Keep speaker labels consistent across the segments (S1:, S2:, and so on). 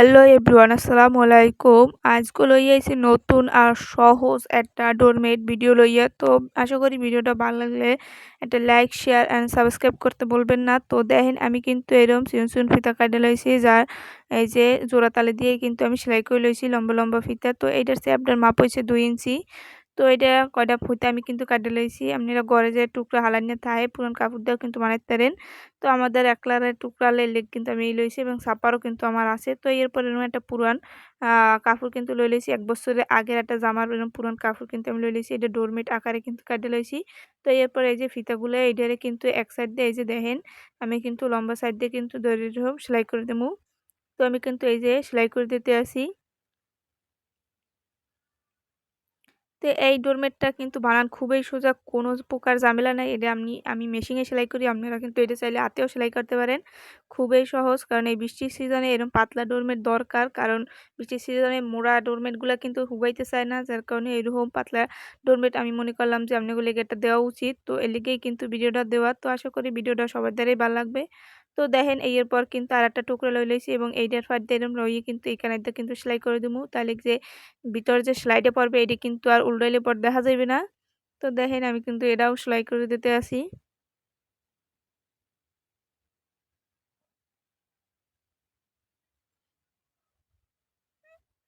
S1: Hello everyone, আসসালামু আলাইকুম। আজকে লইয়াছি নতুন আর সহজ একটা ডোরমেট ভিডিও লইয়া। তো আশা করি ভিডিওটা ভালো লাগলে একটা লাইক, শেয়ার অ্যান্ড সাবস্ক্রাইব করতে বলবেন না। তো দেখেন, আমি কিন্তু এরকম সিউন সিউন ফিতা কাটে লইছি, যার এই যে জোড়া তালে দিয়ে কিন্তু আমি সেলাই করে লইছি লম্বা লম্বা ফিতা। তো এইটার সে আপনার মাপ হয়েছে দুই ইঞ্চি। তো এটা কয়টা ফুতে আমি কিন্তু কাটে লইছি। আপনারা ঘরে যে টুকরা হালান নিয়ে থাকে পুরান কাপড় দিয়েও কিন্তু বানাইতে পারেন। তো আমাদের একলারের টুকরা লেগ কিন্তু আমি এই লইছি এবং সাপারও কিন্তু আমার আছে। তো এরপর এরকম একটা পুরান কাপড় কিন্তু লই লইছি। এক বছরের আগের একটা জামার এরকম পুরান কাপড় কিন্তু আমি লই লইছি। এটা ডোরমেট আকারে কিন্তু কাটে লইছি। তো এরপর এই যে ফিতাগুলো, এইটারে কিন্তু এক সাইড দিয়ে এই যে দেখেন, আমি কিন্তু লম্বা সাইড দিয়ে কিন্তু দড়ি সেলাই করে দেবো। তো আমি কিন্তু এই যে সেলাই করে দিতে আসি। তো এই ডোরমেটটা কিন্তু বানান খুবই সোজা, কোনো প্রকার ঝামেলা নাই। এটা আমি আমি মেশিনে সেলাই করি, আপনারা কিন্তু এটা চাইলে হাতেও সেলাই করতে পারেন। খুবই সহজ, কারণ এই বৃষ্টির সিজনে এরকম পাতলা ডোরমেট দরকার, কারণ বৃষ্টির সিজনে মোড়া ডোরমেটগুলো কিন্তু হুগাইতে চায় না, যার কারণে এরকম পাতলা ডোরমেট আমি মনে করলাম যে আপনাগুলো এটা দেওয়া উচিত। তো এর লিগেই কিন্তু ভিডিওটা দেওয়া। তো আশা করি ভিডিওটা সবার দ্বারাই ভালো লাগবে। তো দেখেন এর পর কিন্তু আর একটা টুকরো লই লইছি এবং এইটার ফাট এরকম রইয়ে কিন্তু এখানে কিন্তু সেলাই করে দেবো তাহলে যে ভিতর যে সেলাইটা পড়বে এটি কিন্তু আর উল্টাইলে পর দেখা যাবে না। তো দেখেন আমি কিন্তু এটাও সেলাই করে দিতে আসি।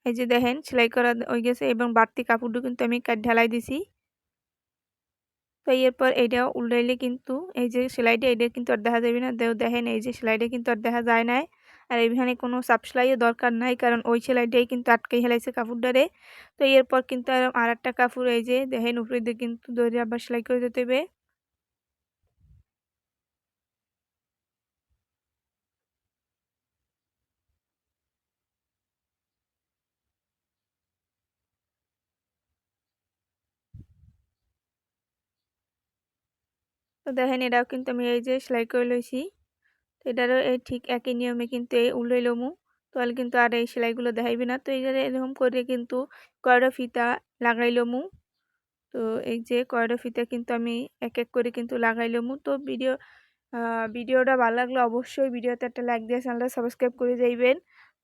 S1: এই যে দেখেন সেলাই করা হয়ে গেছে এবং বাড়তি কাপড়টা কিন্তু আমি কাট ঢালাই দিছি। তো এরপর এটা উল্টাইলে কিন্তু এই যে সেলাইটা এটা কিন্তু আর দেখা যাবে না। দেও দেখেন এই যে সেলাইটা কিন্তু আর দেখা যায় নাই। আর এখানে কোনো সাপ সেলাইও দরকার নাই, কারণ ওই সেলাইটাই কিন্তু আটকে হেলাইছে কাপড়টারে। তো এরপর কিন্তু আর একটা কাপড়, এই যে দেখেন উপরে দিয়ে কিন্তু দড়ি আবার সেলাই করে দিতে হবে। তো দেখেন এটাও কিন্তু আমি এই যে সেলাই করে লইছি। তো এটারও এই ঠিক একই নিয়মে কিন্তু এই উল্লাই লমু। তাহলে কিন্তু আর এই সেলাইগুলো দেখাইবে না। তো এইটারে এরকম করে কিন্তু কয়টা ফিতা লাগাই লমু। তো এই যে কয়টা ফিতা কিন্তু আমি এক এক করে কিন্তু লাগাই লমু। তো ভিডিও ভিডিওটা ভালো লাগলে অবশ্যই ভিডিওতে একটা লাইক দিয়ে চ্যানেলটা সাবস্ক্রাইব করে যাইবেন।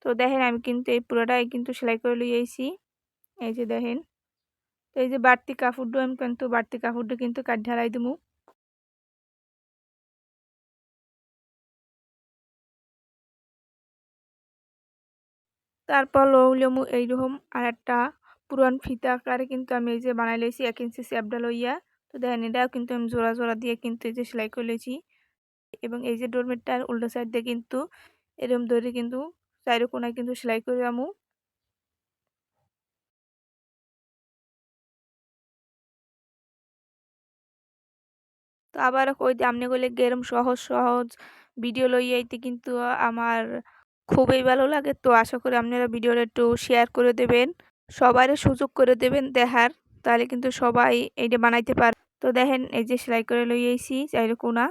S1: তো দেখেন আমি কিন্তু এই পুরোটাই কিন্তু সেলাই করে লইয়েছি এই যে দেখেন। তো এই যে বাড়তি কাপড়টা আমি কিন্তু বাড়তি কাপড়টা কিন্তু কাঠ ঢালাই দেবো তারপর লমু এইরকম আর একটা পুরান ফিতা আকারে কিন্তু আমি এই যে বানাই লেছি, এক ইঞ্চি স্যাপডা লইয়া। তো দেখেন, এটাও কিন্তু আমি জোড়া জোড়া দিয়ে কিন্তু এই যে সেলাই করে লেছি। এবং এই যে ডোরমেটটার উল্টো সাইড দিয়ে কিন্তু এরকম ধরে কিন্তু চাইরো কোনায় কিন্তু সেলাই করে আমু। তো আবার ওই আমনে গেলে গেরম সহজ সহজ ভিডিও লইয়াইতে কিন্তু আমার খুবই ভালো লাগে। তো আশা করি আপনারা ভিডিওটা একটু শেয়ার করে দেবেন। সবারই সুযোগ করে দেবেন দেখার। তাহলে কিন্তু সবাই এইটা বানাইতে পার তো দেখেন, এই যে সেলাই করে লইয়েছি চাইলে কোনা।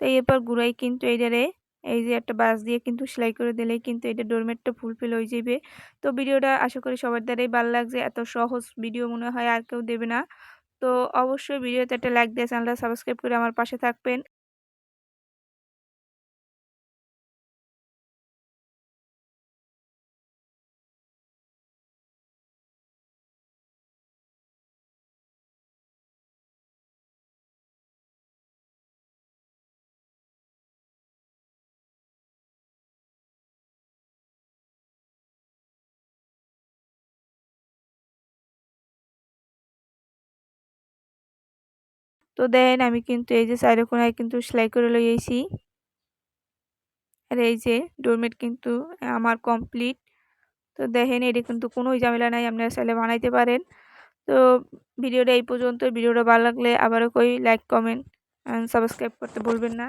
S1: তো এরপর গুড়াই কিন্তু এইটারে। এই যে একটা বাস দিয়ে কিন্তু সেলাই করে দিলেই কিন্তু এটা ডোরমেটটা ফুলফিল হয়ে যাবে তো ভিডিওটা আশা করি সবার দ্বারাই ভালো লাগছে। এত সহজ ভিডিও মনে হয় আর কেউ দেবে না। তো অবশ্যই ভিডিওতে একটা লাইক দিয়ে চ্যানেলটা সাবস্ক্রাইব করে আমার পাশে থাকবেন। তো দেন আমি কিন্তু এই যে সাইডে কোনায় কিন্তু সেলাই করে লইয়েছি আর এই যে ডোরমেট কিন্তু আমার কমপ্লিট তো দেখেন, এটি কিন্তু কোনো ঝামেলা নাই, আপনারা চাইলে বানাইতে পারেন। তো ভিডিওটা এই পর্যন্ত ভিডিওটা ভালো লাগলে আবারও কই লাইক কমেন্ট সাবস্ক্রাইব করতে ভুলবেন না।